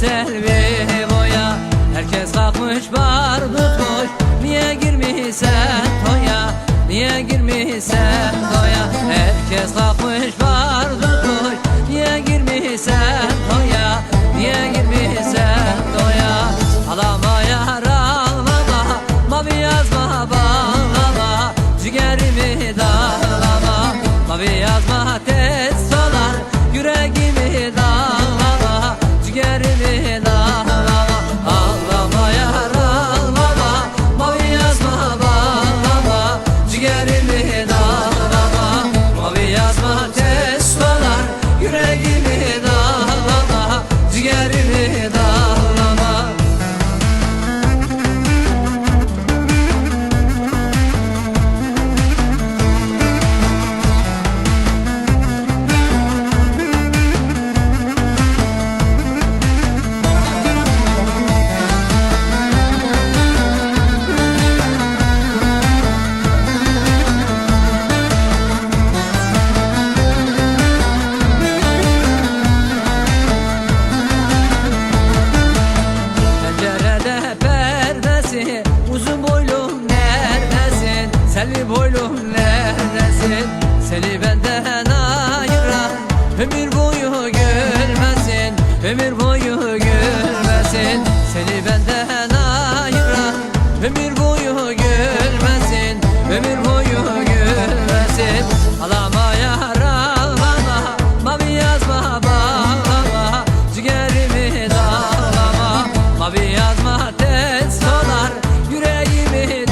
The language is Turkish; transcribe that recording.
selvi boya. Herkes kalkmış bar tutmuş Niye girmişsen toya? Niye girmişsen toya? Herkes kalkmış bar tutmuş Niye girmişsen boylum neredesin? Seni benden ayıran Ömür boyu gülmesin Ömür boyu gülmesin. Seni benden ayıran Ömür boyu gülmesin Ömür boyu gülmesin. Alama yar ağlama Mavi yazma bağlama. Ciğerimi dağlama Mavi yazma tez solar Yüreğimi